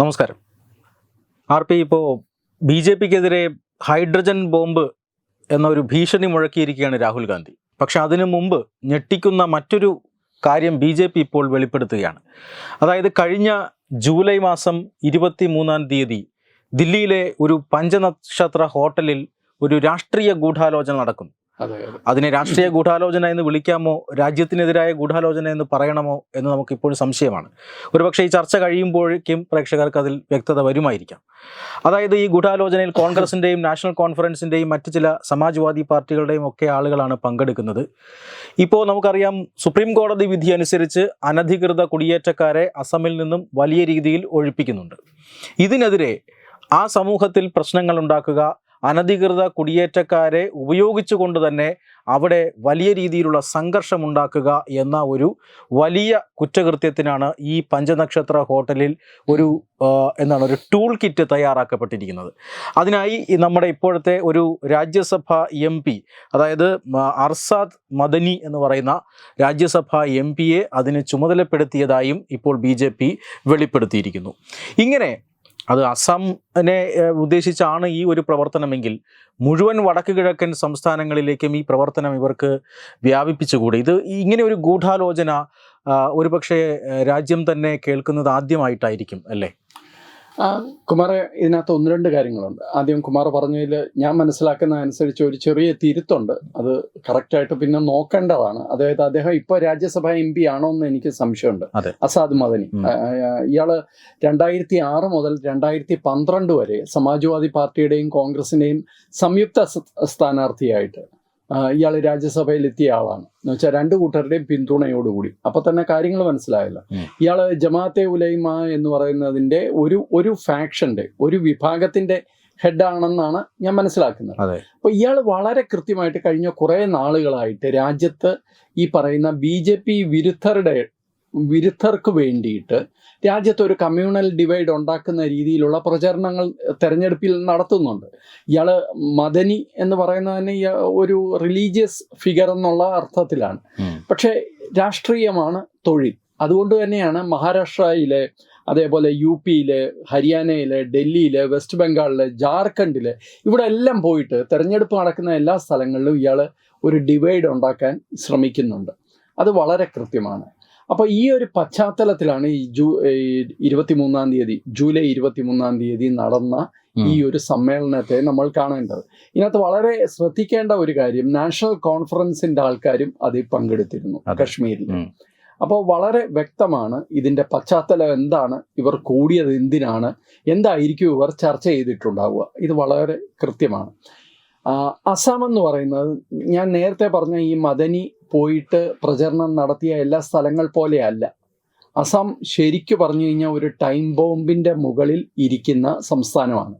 നമസ്കാരം. R P ഇപ്പോൾ B J പിക്കെതിരെ ഹൈഡ്രജൻ ബോംബ് എന്നൊരു ഭീഷണി മുഴക്കിയിരിക്കുകയാണ് രാഹുൽ ഗാന്ധി. പക്ഷെ അതിനു മുമ്പ് ഞെട്ടിക്കുന്ന മറ്റൊരു കാര്യം ബി ജെ പി ഇപ്പോൾ വെളിപ്പെടുത്തുകയാണ്. അതായത് കഴിഞ്ഞ ജൂലൈ മാസം ഇരുപത്തി മൂന്നാം തീയതി ദില്ലിയിലെ ഒരു പഞ്ചനക്ഷത്ര ഹോട്ടലിൽ ഒരു രാഷ്ട്രീയ ഗൂഢാലോചന നടക്കുന്നു. അതിനെ രാഷ്ട്രീയ ഗൂഢാലോചന എന്ന് വിളിക്കാമോ? രാജ്യത്തിനെതിരായ ഗൂഢാലോചന എന്ന് പറയണമോ എന്ന് നമുക്ക് ഇപ്പോഴും സംശയമാണ്. ഒരുപക്ഷെ ഈ ചർച്ച കഴിയുമ്പോഴേക്കും പ്രേക്ഷകർക്ക് അതിൽ വ്യക്തത വരുമായിരിക്കാം. അതായത് ഈ ഗൂഢാലോചനയിൽ കോൺഗ്രസിന്റെയും നാഷണൽ കോൺഫറൻസിന്റെയും മറ്റ് ചില സമാജ്വാദി പാർട്ടികളുടെയും ഒക്കെ ആളുകളാണ് പങ്കെടുക്കുന്നത്. ഇപ്പോൾ നമുക്കറിയാം സുപ്രീം കോടതി വിധി അനുസരിച്ച് അനധികൃത കുടിയേറ്റക്കാരെ അസമിൽ നിന്നും വലിയ രീതിയിൽ ഒഴിപ്പിക്കുന്നുണ്ട്. ഇതിനെതിരെ ആ സമൂഹത്തിൽ പ്രശ്നങ്ങൾ ഉണ്ടാക്കുക അനധികൃത കുടിയേറ്റക്കാരെ ഉപയോഗിച്ചുകൊണ്ട് തന്നെ അവിടെ വലിയ രീതിയിലുള്ള സംഘർഷമുണ്ടാക്കുക എന്ന ഒരു വലിയ കുറ്റകൃത്യത്തിനാണ് ഈ പഞ്ചനക്ഷത്ര ഹോട്ടലിൽ ഒരു എന്താണ് ഒരു ടൂൾ കിറ്റ് തയ്യാറാക്കപ്പെട്ടിരിക്കുന്നത്. അതിനായി നമ്മുടെ ഇപ്പോഴത്തെ ഒരു രാജ്യസഭ എം പി അതായത് അർസാദ് മദനി എന്ന് പറയുന്ന രാജ്യസഭ എം പിയെ അതിന് ചുമതലപ്പെടുത്തിയതായും ഇപ്പോൾ ബി വെളിപ്പെടുത്തിയിരിക്കുന്നു. ഇങ്ങനെ അത് അസമിനെ ഉദ്ദേശിച്ചാണ് ഈ ഒരു പ്രവർത്തനമെങ്കിൽ മുഴുവൻ വടക്ക് കിഴക്കൻ സംസ്ഥാനങ്ങളിലേക്കും ഈ പ്രവർത്തനം ഇവർക്ക് വ്യാപിപ്പിച്ചുകൂടി? ഇത് ഇങ്ങനെ ഒരു ഗൂഢാലോചന ഒരുപക്ഷെ രാജ്യം തന്നെ കേൾക്കുന്നത് ആദ്യമായിട്ടായിരിക്കും അല്ലേ? ആ കുമാർ ഇതിനകത്ത് ഒന്ന് രണ്ട് കാര്യങ്ങളുണ്ട്. ആദ്യം കുമാർ പറഞ്ഞതിൽ ഞാൻ മനസ്സിലാക്കുന്ന അനുസരിച്ച് ഒരു ചെറിയ തിരുത്തുണ്ട്. അത് കറക്റ്റായിട്ട് പിന്നെ നോക്കേണ്ടതാണ്. അതായത് അദ്ദേഹം ഇപ്പോൾ രാജ്യസഭ എം പി ആണോ എന്ന് എനിക്ക് സംശയമുണ്ട്. അസാദ് മദനി. ഇയാൾ രണ്ടായിരത്തി ആറ് മുതൽ രണ്ടായിരത്തി പന്ത്രണ്ട് വരെ സമാജ്വാദി പാർട്ടിയുടെയും കോൺഗ്രസിന്റെയും സംയുക്ത സ്ഥാനാർത്ഥിയായിട്ട് ഇയാൾ രാജ്യസഭയിൽ എത്തിയ ആളാണ്. എന്ന് വെച്ചാൽ രണ്ട് കൂട്ടരുടെയും പിന്തുണയോടുകൂടി. അപ്പൊ തന്നെ കാര്യങ്ങൾ മനസ്സിലായല്ലോ. ഇയാൾ ജമാഅത്തെ ഉലൈമ എന്ന് പറയുന്നതിന്റെ ഒരു ഒരു ഫാക്ഷന്റെ ഒരു വിഭാഗത്തിന്റെ ഹെഡാണെന്നാണ് ഞാൻ മനസ്സിലാക്കുന്നത്. അപ്പൊ ഇയാൾ വളരെ കൃത്യമായിട്ട് കഴിഞ്ഞ കുറെ നാളുകളായിട്ട് രാജ്യത്ത് ഈ പറയുന്ന ബി ജെ പി വിരുദ്ധരുടെ വിരുദ്ധർക്ക് വേണ്ടിയിട്ട് രാജ്യത്ത് ഒരു കമ്മ്യൂണൽ ഡിവൈഡ് ഉണ്ടാക്കുന്ന രീതിയിലുള്ള പ്രചരണങ്ങൾ തെരഞ്ഞെടുപ്പിൽ നടത്തുന്നുണ്ട്. ഇയാൾ മദനി എന്ന് പറയുന്നത് തന്നെ ഒരു റിലീജിയസ് ഫിഗർ എന്നുള്ള അർത്ഥത്തിലാണ്. പക്ഷേ രാഷ്ട്രീയമാണ് തൊഴിൽ. അതുകൊണ്ട് തന്നെയാണ് മഹാരാഷ്ട്രയിലെ അതേപോലെ യു പിയിലെ ഹരിയാനയിലെ ഡൽഹിയിലെ വെസ്റ്റ് ബംഗാളിലെ ജാർഖണ്ഡിലെ ഇവിടെ എല്ലാം പോയിട്ട് തെരഞ്ഞെടുപ്പ് നടക്കുന്ന എല്ലാ സ്ഥലങ്ങളിലും ഇയാൾ ഒരു ഡിവൈഡ് ഉണ്ടാക്കാൻ ശ്രമിക്കുന്നുണ്ട്. അത് വളരെ കൃത്യമാണ്. അപ്പോൾ ഈ ഒരു പശ്ചാത്തലത്തിലാണ് ഈ ജൂ ഇരുപത്തിമൂന്നാം തീയതി ജൂലൈ ഇരുപത്തിമൂന്നാം തീയതി നടന്ന ഈ ഒരു സമ്മേളനത്തെ നമ്മൾ കാണേണ്ടത്. ഇതിനകത്ത് വളരെ ശ്രദ്ധിക്കേണ്ട ഒരു കാര്യം നാഷണൽ കോൺഫറൻസിന്റെ ആൾക്കാരും അതിൽ പങ്കെടുത്തിരുന്നു. കശ്മീരിൽ അപ്പോൾ വളരെ വ്യക്തമാണ് ഇതിന്റെ പശ്ചാത്തലം എന്താണ് ഇവർ കൂടിയത് എന്തിനാണ് എന്തായിരിക്കും ഇവർ ചർച്ച ചെയ്തിട്ടുണ്ടാവുക. ഇത് വളരെ കൃത്യമാണ്. അസം എന്ന് പറയുന്നത് ഞാൻ നേരത്തെ പറഞ്ഞ ഈ മദനി പോയിട്ട് പ്രചരണം നടത്തിയ എല്ലാ സ്ഥലങ്ങൾ പോലെയല്ല അസം ശരിക്കു പറഞ്ഞു കഴിഞ്ഞാൽ ഒരു ടൈം ബോംബിന്റെ മുകളിൽ ഇരിക്കുന്ന സംസ്ഥാനമാണ്.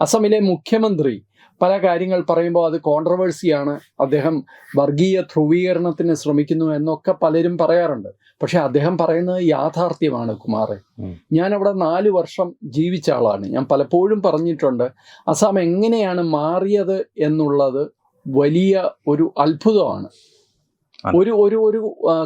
അസമിലെ മുഖ്യമന്ത്രി പല കാര്യങ്ങൾ പറയുമ്പോൾ അത് കോൺട്രവേഴ്സിയാണ് അദ്ദേഹം വർഗീയ ധ്രുവീകരണത്തിന് ശ്രമിക്കുന്നു എന്നൊക്കെ പലരും പറയാറുണ്ട്. പക്ഷെ അദ്ദേഹം പറയുന്നത് യാഥാർത്ഥ്യമാണ് കുമാറെ. ഞാൻ അവിടെ നാല് വർഷം ജീവിച്ച ആളാണ്. ഞാൻ പലപ്പോഴും പറഞ്ഞിട്ടുണ്ട് അസം എങ്ങനെയാണ് മാറിയത് എന്നുള്ളത് വലിയ ഒരു അത്ഭുതമാണ്. അതെ. ഒരു ഒരു ഒരു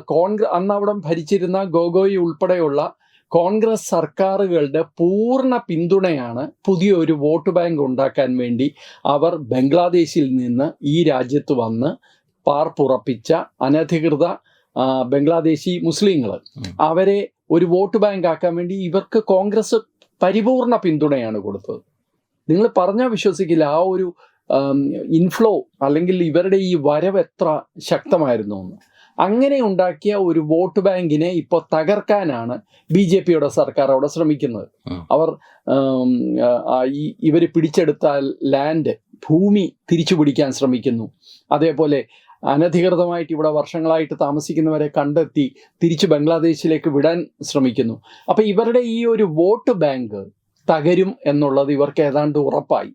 കോൺഗ്രസ് അന്ന് അവിടെ ഭരിച്ചിരുന്ന ഗോഗോയി ഉൾപ്പെടെയുള്ള കോൺഗ്രസ് സർക്കാരുകളുടെ പൂർണ പിന്തുണയാണ് പുതിയ ഒരു വോട്ട് ബാങ്ക് ഉണ്ടാക്കാൻ വേണ്ടി അവർ ബംഗ്ലാദേശിൽ നിന്ന് ഈ രാജ്യത്ത് വന്ന് പാർപ്പുറപ്പിച്ച അനധികൃത ബംഗ്ലാദേശി മുസ്ലിങ്ങൾ അവരെ ഒരു വോട്ട് ബാങ്ക് ആക്കാൻ വേണ്ടി ഇവർക്ക് കോൺഗ്രസ് പരിപൂർണ പിന്തുണയാണ് കൊടുത്തത്. നിങ്ങൾ പറഞ്ഞാൽ വിശ്വസിക്കില്ല. ആ ഒരു ഇൻഫ്ലോ അല്ലെങ്കിൽ ഇവരുടെ ഈ വരവ് എത്ര ശക്തമായിരുന്നു എന്ന്. അങ്ങനെ ഉണ്ടാക്കിയ ഒരു വോട്ട് ബാങ്കിനെ ഇപ്പോൾ തകർക്കാനാണ് ബി ജെ പിയുടെ സർക്കാർ അവിടെ ശ്രമിക്കുന്നത്. അവർ ഇവർ പിടിച്ചെടുത്ത ലാൻഡ് ഭൂമി തിരിച്ചു പിടിക്കാൻ ശ്രമിക്കുന്നു. അതേപോലെ അനധികൃതമായിട്ട് ഇവിടെ വർഷങ്ങളായിട്ട് താമസിക്കുന്നവരെ കണ്ടെത്തി തിരിച്ച് ബംഗ്ലാദേശിലേക്ക് വിടാൻ ശ്രമിക്കുന്നു. അപ്പൊ ഇവരുടെ ഈ ഒരു വോട്ട് ബാങ്ക് തകരും എന്നുള്ളത് ഇവർക്ക് ഏതാണ്ട് ഉറപ്പായി.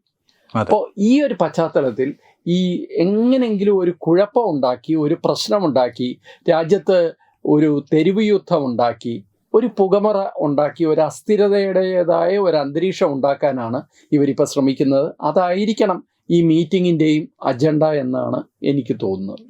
അപ്പോൾ ഈ ഒരു പശ്ചാത്തലത്തിൽ ഈ എങ്ങനെങ്കിലും ഒരു കുഴപ്പം ഉണ്ടാക്കി ഒരു പ്രശ്നമുണ്ടാക്കി രാജ്യത്ത് ഒരു തെരുവ് യുദ്ധം ഉണ്ടാക്കി ഒരു പുകമറ ഉണ്ടാക്കി ഒരു അസ്ഥിരതയുടേതായ ഒരു അന്തരീക്ഷം ഉണ്ടാക്കാനാണ് ഇവരിപ്പോൾ ശ്രമിക്കുന്നത്. അതായിരിക്കണം ഈ മീറ്റിങ്ങിന്റെയും അജണ്ട എന്നാണ് എനിക്ക് തോന്നുന്നത്.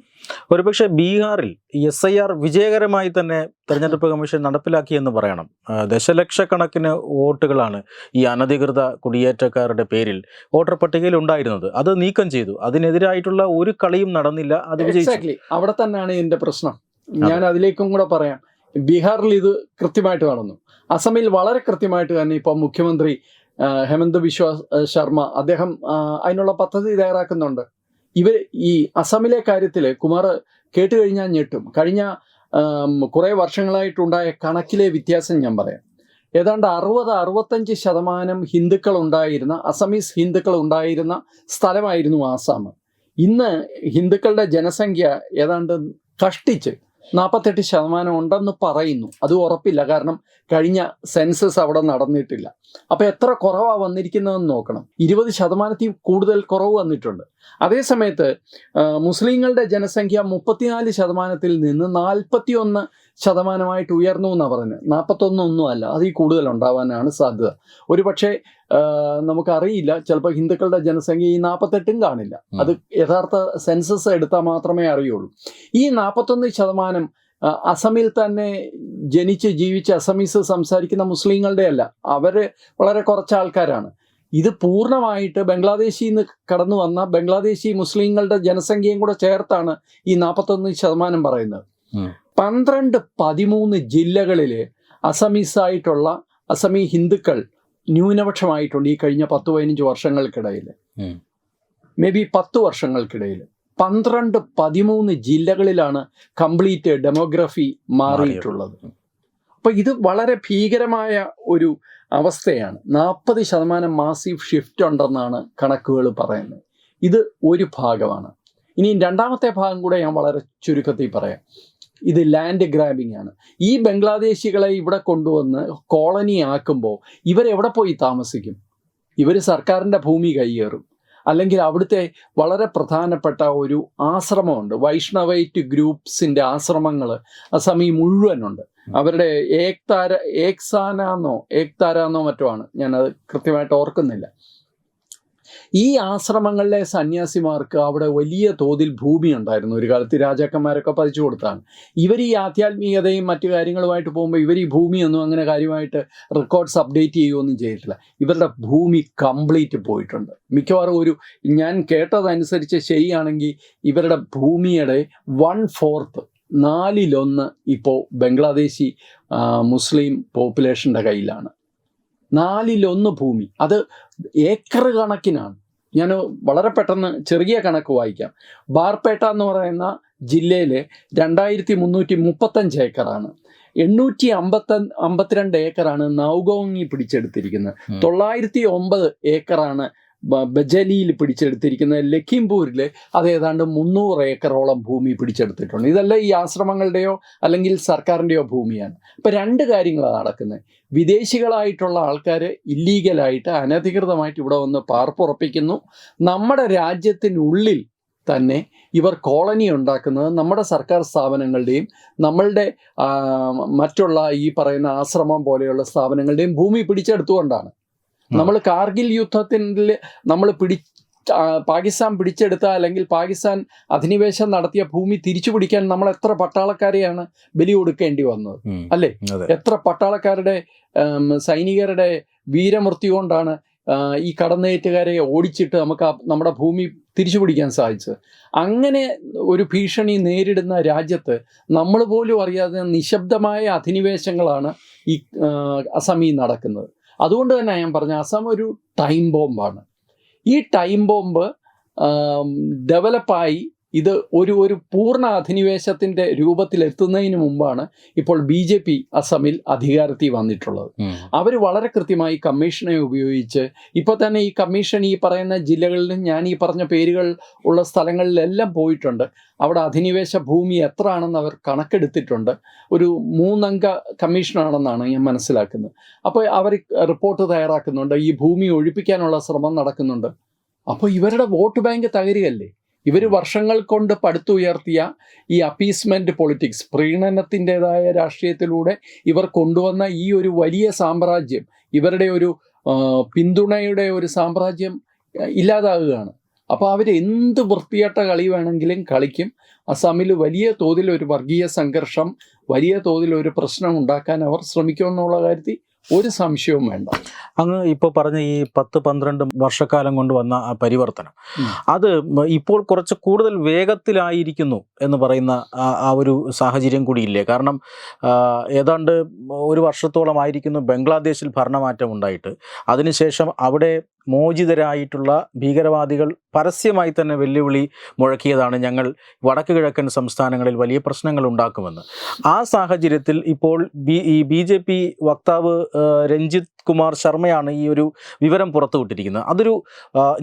ഒരുപക്ഷെ ബീഹാറിൽ എസ് ഐ ആർ വിജയകരമായി തന്നെ തെരഞ്ഞെടുപ്പ് കമ്മീഷൻ നടപ്പിലാക്കി എന്ന് പറയണം. ദശലക്ഷക്കണക്കിന് വോട്ടുകളാണ് ഈ അനധികൃത കുടിയേറ്റക്കാരുടെ പേരിൽ വോട്ടർ പട്ടികയിൽ ഉണ്ടായിരുന്നത്. അത് നീക്കം ചെയ്തു. അതിനെതിരായിട്ടുള്ള ഒരു കളിയും നടന്നില്ല. അത് വിജയിച്ചു. അവിടെ തന്നെയാണ് എന്റെ പ്രശ്നം. ഞാൻ അതിലേക്കും കൂടെ പറയാം. ബീഹാറിൽ ഇത് കൃത്യമായിട്ട് നടന്നു അസമിൽ വളരെ കൃത്യമായിട്ട് തന്നെ ഇപ്പൊ മുഖ്യമന്ത്രി ഹേമന്ത് ഹെമന്ത് ബിശ്വ ശർമ്മ അദ്ദേഹം അതിനുള്ള പദ്ധതി തയ്യാറാക്കുന്നുണ്ട്. ഇവർ ഈ അസമിലെ കാര്യത്തിൽ കുമാർ കേട്ട് കഴിഞ്ഞാൽ ഞെട്ടും. കഴിഞ്ഞ കുറേ വർഷങ്ങളായിട്ടുണ്ടായ കണക്കിലെ വ്യത്യാസം ഞാൻ പറയാം. ഏതാണ്ട് അറുപത് അറുപത്തഞ്ച് ശതമാനം ഹിന്ദുക്കൾ ഉണ്ടായിരുന്ന അസമീസ് ഹിന്ദുക്കൾ ഉണ്ടായിരുന്ന സ്ഥലമായിരുന്നു ആസാം. ഇന്ന് ഹിന്ദുക്കളുടെ ജനസംഖ്യ ഏതാണ്ട് കഷ്ടിച്ച് നാൽപ്പത്തെട്ട് ശതമാനം ഉണ്ടെന്ന് പറയുന്നു. അത് ഉറപ്പില്ല. കാരണം കഴിഞ്ഞ സെൻസസ് അവിടെ നടന്നിട്ടില്ല. അപ്പോൾ എത്ര കുറവാണ് വന്നിരിക്കുന്നതെന്ന് നോക്കണം. ഇരുപത് ശതമാനത്തിൽ കൂടുതൽ കുറവ് വന്നിട്ടുണ്ട്. അതേസമയത്ത് മുസ്ലിങ്ങളുടെ ജനസംഖ്യ മുപ്പത്തിനാല് ശതമാനത്തിൽ നിന്ന് നാൽപ്പത്തി ഒന്ന് ശതമാനമായിട്ട് ഉയർന്നു എന്നാണ് പറയുന്നത്. നാൽപ്പത്തൊന്നൊന്നും അല്ല. അതിൽ കൂടുതൽ ഉണ്ടാവാനാണ് സാധ്യത. ഒരു പക്ഷേ ആ, നമുക്കറിയില്ല. ചിലപ്പോൾ ഹിന്ദുക്കളുടെ ജനസംഖ്യ ഈ നാൽപ്പത്തെട്ടും കാണില്ല. അത് യഥാർത്ഥ സെൻസസ് എടുത്താൽ മാത്രമേ അറിയുള്ളൂ. ഈ നാൽപ്പത്തൊന്ന് ശതമാനം അസമിൽ തന്നെ ജനിച്ച് ജീവിച്ച് അസമീസ് സംസാരിക്കുന്ന മുസ്ലിങ്ങളുടെ അല്ല. അവർ വളരെ കുറച്ച് ആൾക്കാരാണ്. ഇത് പൂർണമായിട്ട് ബംഗ്ലാദേശിൽ നിന്ന് കടന്നു വന്ന ബംഗ്ലാദേശി മുസ്ലിങ്ങളുടെ ജനസംഖ്യയും കൂടെ ചേർത്താണ് ഈ നാൽപ്പത്തൊന്ന് ശതമാനം പറയുന്നത്. പന്ത്രണ്ട് പതിമൂന്ന് ജില്ലകളിൽ അസമീസായിട്ടുള്ള അസമി ഹിന്ദുക്കൾ ന്യൂനപക്ഷമായിട്ടുണ്ട് ഈ കഴിഞ്ഞ പത്ത് പതിനഞ്ച് വർഷങ്ങൾക്കിടയിൽ. മേ ബി പത്ത് വർഷങ്ങൾക്കിടയിൽ പന്ത്രണ്ട് പതിമൂന്ന് ജില്ലകളിലാണ് കംപ്ലീറ്റ് ഡെമോഗ്രഫി മാറിയിട്ടുള്ളത്. അപ്പൊ ഇത് വളരെ ഭീകരമായ ഒരു അവസ്ഥയാണ്. നാൽപ്പത് ശതമാനം മാസീവ് ഷിഫ്റ്റ് ഉണ്ടെന്നാണ് കണക്കുകൾ പറയുന്നത്. ഇത് ഒരു ഭാഗമാണ്. ഇനി രണ്ടാമത്തെ ഭാഗം കൂടെ ഞാൻ വളരെ ചുരുക്കത്തിൽ പറയാം. ഇത് ലാൻഡ് ഗ്രാബിംഗ് ആണ്. ഈ ബംഗ്ലാദേശികളെ ഇവിടെ കൊണ്ടുവന്ന് കോളനി ആക്കുമ്പോൾ ഇവരെവിടെ പോയി താമസിക്കും? ഇവർ സർക്കാരിന്റെ ഭൂമി കയ്യേറും അല്ലെങ്കിൽ അവിടുത്തെ വളരെ പ്രധാനപ്പെട്ട ഒരു ആശ്രമമുണ്ട്. വൈഷ്ണവൈറ്റ് ഗ്രൂപ്പ്സിന്റെ ആശ്രമങ്ങൾ അസമി മുഴുവനുണ്ട്. അവരുടെ ഏക്താര ഏക്സാനാന്നോ ഏക്താരാന്നോ മറ്റോ ആണ്. ഞാനത് കൃത്യമായിട്ട് ഓർക്കുന്നില്ല. ഈ ആശ്രമങ്ങളിലെ സന്യാസിമാർക്ക് അവിടെ വലിയ തോതിൽ ഭൂമി ഉണ്ടായിരുന്നു. ഒരു കാലത്ത് രാജാക്കന്മാരൊക്കെ പതിച്ചു കൊടുത്താണ്. ഇവർ ഈ ആധ്യാത്മികതയും മറ്റു കാര്യങ്ങളുമായിട്ട് പോകുമ്പോൾ ഇവർ ഈ ഭൂമിയൊന്നും അങ്ങനെ കാര്യമായിട്ട് റെക്കോർഡ്സ് അപ്ഡേറ്റ് ചെയ്യുകയൊന്നും ചെയ്തിട്ടില്ല. ഇവരുടെ ഭൂമി കംപ്ലീറ്റ് പോയിട്ടുണ്ട്. മിക്കവാറും ഒരു ഞാൻ കേട്ടതനുസരിച്ച് ശരിയാണെങ്കിൽ ഇവരുടെ ഭൂമിയുടെ വൺ ഫോർത്ത് നാലിലൊന്ന് ഇപ്പോൾ ബംഗ്ലാദേശി മുസ്ലിം പോപ്പുലേഷന്റെ കയ്യിലാണ്. നാലിലൊന്ന് ഭൂമി. അത് ഏക്കർ കണക്കിനാണ്. ഞാൻ വളരെ പെട്ടെന്ന് ചെറിയ കണക്ക് വായിക്കാം. ബാർപേട്ട എന്ന് പറയുന്ന ജില്ലയിലെ രണ്ടായിരത്തി മുന്നൂറ്റി മുപ്പത്തഞ്ച് ഏക്കറാണ്. എണ്ണൂറ്റി അമ്പത്ത അമ്പത്തിരണ്ട് ഏക്കറാണ് നൗഗോങ്ങി പിടിച്ചെടുത്തിരിക്കുന്നത്. തൊള്ളായിരത്തി ഒമ്പത് ഏക്കറാണ് ബജലിയിൽ പിടിച്ചെടുത്തിരിക്കുന്ന ലഖിംപൂരിൽ അത് ഏതാണ്ട് മുന്നൂറ് ഏക്കറോളം ഭൂമി പിടിച്ചെടുത്തിട്ടുണ്ട്. ഇതല്ല ഈ ആശ്രമങ്ങളുടെയോ അല്ലെങ്കിൽ സർക്കാരിന്റെയോ ഭൂമിയാണ്. അപ്പം രണ്ട് കാര്യങ്ങളാണ് നടക്കുന്നത് വിദേശികളായിട്ടുള്ള ആൾക്കാർ ഇല്ലീഗലായിട്ട് അനധികൃതമായിട്ട് ഇവിടെ വന്ന് പാർപ്പുറപ്പിക്കുന്നു. നമ്മുടെ രാജ്യത്തിനുള്ളിൽ തന്നെ ഇവർ കോളനി ഉണ്ടാക്കുന്നത് നമ്മുടെ സർക്കാർ സ്ഥാപനങ്ങളുടെയും നമ്മളുടെ മറ്റുള്ള ഈ പറയുന്ന ആശ്രമം പോലെയുള്ള സ്ഥാപനങ്ങളുടെയും ഭൂമി പിടിച്ചെടുത്തുകൊണ്ടാണ്. നമ്മൾ കാർഗിൽ യുദ്ധത്തിൽ നമ്മൾ പിടി പാകിസ്ഥാൻ പിടിച്ചെടുത്ത അല്ലെങ്കിൽ പാകിസ്ഥാൻ അധിനിവേശം നടത്തിയ ഭൂമി തിരിച്ചു പിടിക്കാൻ നമ്മൾ എത്ര പട്ടാളക്കാരെയാണ് ബലി കൊടുക്കേണ്ടി വന്നത്. അല്ലേ? എത്ര പട്ടാളക്കാരുടെ സൈനികരുടെ വീരമൃത്യു കൊണ്ടാണ് ഈ കടന്നേറ്റുകാരെ ഓടിച്ചിട്ട് നമുക്ക് നമ്മുടെ ഭൂമി തിരിച്ചു പിടിക്കാൻ സാധിച്ചത്? അങ്ങനെ ഒരു ഭീഷണി നേരിടുന്ന രാജ്യത്ത് നമ്മൾ പോലും അറിയാതെ നിശബ്ദമായ അധിനിവേശങ്ങളാണ് ഈ അസമിൽ നടക്കുന്നത്. അതുകൊണ്ട് തന്നെ ഞാൻ പറഞ്ഞ അസം ഒരു ടൈം ബോംബാണ്. ഈ ടൈം ബോംബ് ഡെവലപ്പായി ഇത് ഒരു ഒരു പൂർണ അധിനിവേശത്തിന്റെ രൂപത്തിലെത്തുന്നതിന് മുമ്പാണ് ഇപ്പോൾ ബി ജെ പി അസമിൽ അധികാരത്തിൽ വന്നിട്ടുള്ളത്. അവർ വളരെ കൃത്യമായി കമ്മീഷനെ ഉപയോഗിച്ച് ഇപ്പോൾ തന്നെ ഈ കമ്മീഷൻ ഈ പറയുന്ന ജില്ലകളിലും ഞാൻ ഈ പറഞ്ഞ പേരുകൾ ഉള്ള സ്ഥലങ്ങളിലെല്ലാം പോയിട്ടുണ്ട്. അവിടെ അധിനിവേശ ഭൂമി എത്ര ആണെന്ന് അവർ കണക്കെടുത്തിട്ടുണ്ട്. ഒരു മൂന്നംഗ കമ്മീഷനാണെന്നാണ് ഞാൻ മനസ്സിലാക്കുന്നത്. അപ്പോൾ അവർ റിപ്പോർട്ട് തയ്യാറാക്കുന്നുണ്ട്. ഈ ഭൂമി ഒഴിപ്പിക്കാനുള്ള ശ്രമം നടക്കുന്നുണ്ട്. അപ്പോൾ ഇവരുടെ വോട്ട് ബാങ്ക് തകരുകയല്ലേ? ഇവർ വർഷങ്ങൾ കൊണ്ട് പടുത്തുയർത്തിയ ഈ അപ്പീസ്മെന്റ് പൊളിറ്റിക്സ് പ്രീണനത്തിന്റെതായ രാഷ്ട്രീയത്തിലൂടെ ഇവർ കൊണ്ടുവന്ന ഈ ഒരു വലിയ സാമ്രാജ്യം ഇവരുടെ ഒരു പിന്തുണയുടെ ഒരു സാമ്രാജ്യം ഇല്ലാതാകുകയാണ്. അപ്പോൾ അവർ എന്ത് വൃത്തിയട്ട കളി വേണമെങ്കിലും കളിക്കും. അസാമിൽ വലിയ തോതിൽ ഒരു വർഗീയ സംഘർഷം വലിയ തോതിൽ ഒരു പ്രശ്നം ഉണ്ടാക്കാൻ അവർ ശ്രമിക്കുമെന്നുള്ള കാര്യത്തിൽ ഒരു സംശയവും വേണ്ട. അങ്ങ് ഇപ്പോൾ പറഞ്ഞ ഈ പത്ത് പന്ത്രണ്ട് വർഷക്കാലം കൊണ്ട് വന്ന ആ പരിവർത്തനം. അത് ഇപ്പോൾ കുറച്ച് കൂടുതൽ വേഗത്തിലായിരിക്കുന്നു എന്ന് പറയുന്ന ആ- ഒരു സാഹചര്യം കൂടിയില്ലേ? കാരണം ഏതാണ്ട് ഒരു വർഷത്തോളമായിരിക്കുന്നു ബംഗ്ലാദേശിൽ ഭരണമാറ്റം ഉണ്ടായിട്ട്. അതിനുശേഷം അവിടെ മോചിതരായിട്ടുള്ള ഭീകരവാദികൾ പരസ്യമായി തന്നെ വെല്ലുവിളി മുഴക്കിയതാണ് ഞങ്ങൾ വടക്ക് കിഴക്കൻ സംസ്ഥാനങ്ങളിൽ വലിയ പ്രശ്നങ്ങൾ ഉണ്ടാക്കുമെന്ന്. ആ സാഹചര്യത്തിൽ ഇപ്പോൾ ബി ഈ ബി ജെ പി വക്താവ് രഞ്ജിത് രഞ്ജിത്ത് കുമാർ ശർമ്മയാണ് ഈ ഒരു വിവരം പുറത്തുവിട്ടിരിക്കുന്നത്. അതൊരു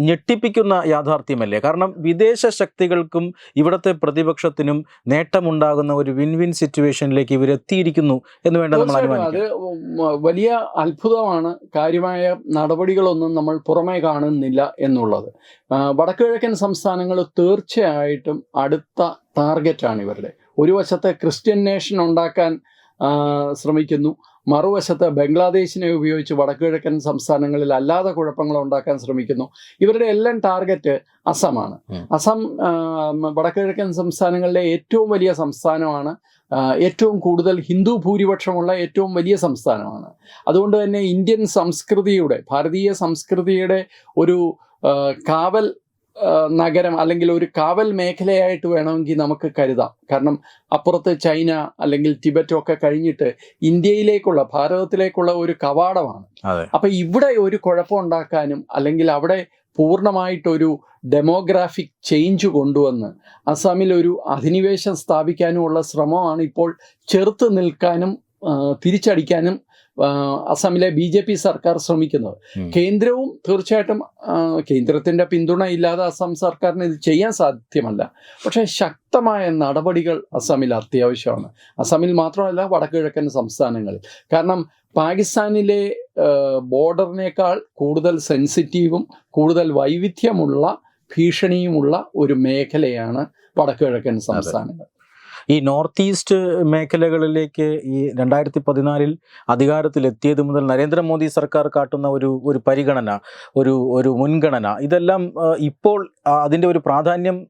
ഞെട്ടിപ്പിക്കുന്ന യാഥാർത്ഥ്യമല്ലേ? കാരണം വിദേശ ശക്തികൾക്കും ഇവിടുത്തെ പ്രതിപക്ഷത്തിനും നേട്ടമുണ്ടാകുന്ന ഒരു വിൻ വിൻ സിറ്റുവേഷനിലേക്ക് ഇവരെത്തിയിരിക്കുന്നു എന്ന് വേണ്ട നമ്മൾ അനുമാനിക്കുന്നത് അനുമാനിക്കാം. വലിയ അത്ഭുതമാണ് കാര്യമായ നടപടികളൊന്നും നമ്മൾ പുറമേ കാണുന്നില്ല എന്നുള്ളത്. വടക്കുകിഴക്കൻ സംസ്ഥാനങ്ങൾ തീർച്ചയായിട്ടും അടുത്ത ടാർഗറ്റാണ് ഇവരുടെ. ഒരു വശത്തെ ക്രിസ്ത്യൻ നേഷൻ ഉണ്ടാക്കാൻ ശ്രമിക്കുന്നു. മറുവശത്ത് ബംഗ്ലാദേശിനെ ഉപയോഗിച്ച് വടക്കുകിഴക്കൻ സംസ്ഥാനങ്ങളിൽ അല്ലാതെ കുഴപ്പങ്ങൾ ഉണ്ടാക്കാൻ ശ്രമിക്കുന്നു. ഇവരുടെ എല്ലാം ടാർഗറ്റ് അസമാണ്. അസം വടക്കുകിഴക്കൻ സംസ്ഥാനങ്ങളിലെ ഏറ്റവും വലിയ സംസ്ഥാനമാണ് ഏറ്റവും കൂടുതൽ ഹിന്ദു ഭൂരിപക്ഷമുള്ള ഏറ്റവും വലിയ സംസ്ഥാനമാണ്. അതുകൊണ്ട് തന്നെ ഇന്ത്യൻ സംസ്കൃതിയുടെ ഭാരതീയ സംസ്കൃതിയുടെ ഒരു കാവൽ നഗരം അല്ലെങ്കിൽ ഒരു കാവൽ മേഖലയായിട്ട് വേണമെങ്കിൽ നമുക്ക് കരുതാം. കാരണം അപ്പുറത്ത് ചൈന അല്ലെങ്കിൽ ടിബറ്റ് ഒക്കെ കഴിഞ്ഞിട്ട് ഇന്ത്യയിലേക്കുള്ള ഭാരതത്തിലേക്കുള്ള ഒരു കവാടമാണ്. അപ്പൊ ഇവിടെ ഒരു കുഴപ്പം ഉണ്ടാക്കാനും അല്ലെങ്കിൽ അവിടെ പൂർണമായിട്ടൊരു ഡെമോഗ്രാഫിക് ചേഞ്ച് കൊണ്ടുവന്ന് അസാമിൽ ഒരു അധിനിവേശം സ്ഥാപിക്കാനുമുള്ള ശ്രമമാണ് ഇപ്പോൾ ചെറുത്ത് നിൽക്കാനും തിരിച്ചടിക്കാനും അസാമിലെ ബി ജെ പി സർക്കാർ ശ്രമിക്കുന്നത്. കേന്ദ്രവും തീർച്ചയായിട്ടും കേന്ദ്രത്തിന്റെ പിന്തുണ ഇല്ലാതെ അസം സർക്കാരിന് ഇത് ചെയ്യാൻ സാധ്യമല്ല. പക്ഷേ ശക്തമായ നടപടികൾ അസമിൽ അത്യാവശ്യമാണ്. അസമിൽ മാത്രമല്ല വടക്കുകിഴക്കൻ സംസ്ഥാനങ്ങളിൽ. കാരണം പാകിസ്ഥാനിലെ ബോർഡറിനേക്കാൾ കൂടുതൽ സെൻസിറ്റീവും കൂടുതൽ വൈവിധ്യമുള്ള ഭീഷണിയുമുള്ള ഒരു മേഖലയാണ് വടക്കുകിഴക്കൻ സംസ്ഥാനങ്ങൾ. ഈ നോർത്ത് ഈസ്റ്റ് മേഖലകളിലേക്ക് ഈ രണ്ടായിരത്തി പതിനാലിൽ അധികാരത്തിലെത്തിയത് മുതൽ നരേന്ദ്രമോദി സർക്കാർ കാട്ടുന്ന ഒരു ഒരു പരിഗണന ഒരു ഒരു മുൻഗണന ഇതെല്ലാം ഇപ്പോൾ അതിന്റെ ഒരു പ്രാധാന്യം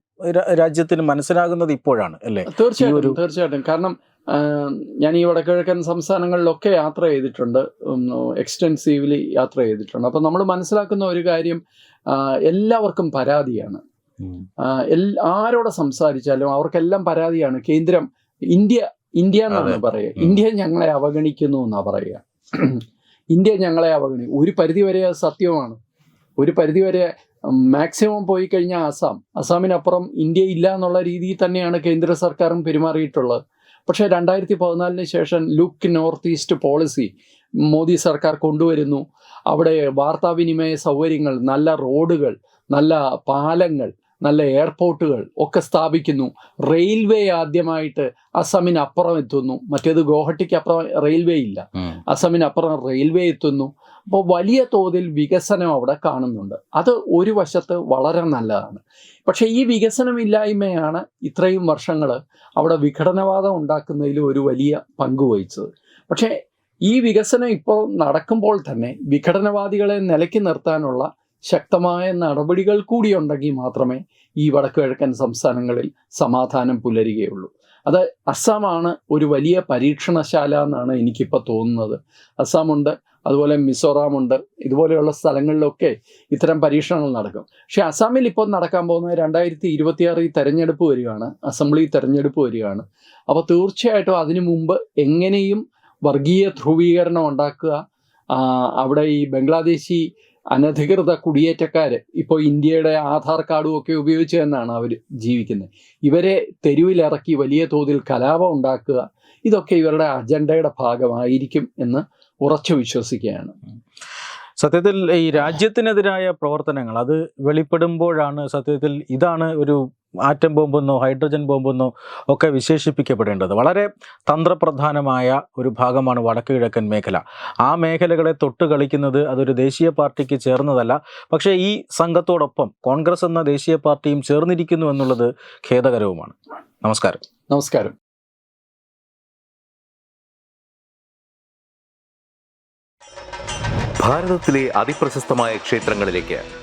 രാജ്യത്തിന് മനസ്സിലാകുന്നത് ഇപ്പോഴാണ് അല്ലേ? തീർച്ചയായിട്ടും തീർച്ചയായിട്ടും. കാരണം ഞാൻ ഈ വടക്കിഴക്കൻ സംസ്ഥാനങ്ങളിലൊക്കെ യാത്ര ചെയ്തിട്ടുണ്ട്. എക്സ്റ്റെൻസീവ്ലി യാത്ര ചെയ്തിട്ടുണ്ട്. അപ്പം നമ്മൾ മനസ്സിലാക്കുന്ന ഒരു കാര്യം എല്ലാവർക്കും പരാതിയാണ്. ആരോട് സംസാരിച്ചാലും അവർക്കെല്ലാം പരാതിയാണ്. കേന്ദ്രം ഇന്ത്യ ഇന്ത്യ എന്നാണ്. പറയുക. ഇന്ത്യ ഞങ്ങളെ അവഗണിക്കുന്നു എന്നാ പറയുക. ഇന്ത്യ ഞങ്ങളെ അവഗണി ഒരു പരിധിവരെ അത് സത്യമാണ്. ഒരു പരിധിവരെ മാക്സിമം പോയി കഴിഞ്ഞാൽ അസാം. അസാമിനപ്പുറം ഇന്ത്യ ഇല്ല എന്നുള്ള രീതിയിൽ തന്നെയാണ് കേന്ദ്ര സർക്കാരും പെരുമാറിയിട്ടുള്ളത്. പക്ഷേ രണ്ടായിരത്തി പതിനാലിന് ശേഷം look north east policy Modi സർക്കാർ കൊണ്ടുവരുന്നു. അവിടെ വാർത്താവിനിമയ സൗകര്യങ്ങൾ നല്ല റോഡുകൾ നല്ല പാലങ്ങൾ നല്ല എയർപോർട്ടുകൾ ഒക്കെ സ്ഥാപിക്കുന്നു. റെയിൽവേ ആദ്യമായിട്ട് അസമിന് അപ്പുറം എത്തുന്നു. മറ്റേത് ഗോഹട്ടിക്ക് അപ്പുറം റെയിൽവേ ഇല്ല. അസമിന് അപ്പുറം റെയിൽവേ എത്തുന്നു. അപ്പോൾ വലിയ തോതിൽ വികസനം അവിടെ കാണുന്നുണ്ട്. അത് ഒരു വശത്ത് വളരെ നല്ലതാണ്. പക്ഷേ ഈ വികസനമില്ലായ്മയാണ് ഇത്രയും വർഷങ്ങൾ അവിടെ വിഘടനവാദം ഉണ്ടാക്കുന്നതിൽ ഒരു വലിയ പങ്ക് വഹിച്ചത്. പക്ഷേ ഈ വികസനം ഇപ്പോൾ നടക്കുമ്പോൾ തന്നെ വിഘടനവാദികളെ നിലയ്ക്ക് നിർത്താനുള്ള ശക്തമായ നടപടികൾ കൂടിയുണ്ടെങ്കിൽ മാത്രമേ ഈ വടക്കു കിഴക്കൻ സംസ്ഥാനങ്ങളിൽ സമാധാനം പുലരുകയുള്ളൂ. അത് അസ്സാമാണ് ഒരു വലിയ പരീക്ഷണശാല എന്നാണ് എനിക്കിപ്പോൾ തോന്നുന്നത്. അസ്സാമുണ്ട് അതുപോലെ മിസോറാം ഉണ്ട് ഇതുപോലെയുള്ള സ്ഥലങ്ങളിലൊക്കെ ഇത്തരം പരീക്ഷണങ്ങൾ നടക്കും. പക്ഷെ അസാമിൽ ഇപ്പോൾ നടക്കാൻ പോകുന്ന രണ്ടായിരത്തി ഇരുപത്തിയാറിൽ തെരഞ്ഞെടുപ്പ് വരികയാണ് അസംബ്ലി തെരഞ്ഞെടുപ്പ് വരികയാണ്. അപ്പോൾ തീർച്ചയായിട്ടും അതിനു മുമ്പ് എങ്ങനെയും വർഗീയ ധ്രുവീകരണം ഉണ്ടാക്കുക അവിടെ ഈ ബംഗ്ലാദേശി അനധികൃത കുടിയേറ്റക്കാർ ഇപ്പോൾ ഇന്ത്യയുടെ ആധാർ കാർഡും ഒക്കെ ഉപയോഗിച്ച് തന്നെയാണ് അവർ ജീവിക്കുന്നത് ഇവരെ തെരുവിലിറക്കി വലിയ തോതിൽ കലാപം ഉണ്ടാക്കുക ഇതൊക്കെ ഇവരുടെ അജണ്ടയുടെ ഭാഗമായിരിക്കും എന്ന് ഉറച്ചു വിശ്വസിക്കുകയാണ്. സത്യത്തിൽ ഈ രാജ്യത്തിനെതിരായ പ്രവർത്തനങ്ങൾ അത് വെളിപ്പെടുമ്പോഴാണ് സത്യത്തിൽ ഇതാണ് ഒരു ആറ്റം ബോംബെന്നോ ഹൈഡ്രജൻ ബോംബെന്നോ ഒക്കെ വിശേഷിപ്പിക്കപ്പെടേണ്ടത്. വളരെ തന്ത്രപ്രധാനമായ ഒരു ഭാഗമാണ് വടക്ക് കിഴക്കൻ മേഖല. ആ മേഖലകളെ തൊട്ട് കളിക്കുന്നത് അതൊരു ദേശീയ പാർട്ടിക്ക് ചേർന്നതല്ല. പക്ഷേ ഈ സംഘത്തോടൊപ്പം കോൺഗ്രസ് എന്ന ദേശീയ പാർട്ടിയും ചേർന്നിരിക്കുന്നു എന്നുള്ളത് ഖേദകരവുമാണ്. നമസ്കാരം. നമസ്കാരം. ഭാരതത്തിലെ അതിപ്രശസ്തമായ ക്ഷേത്രങ്ങളിലേക്ക്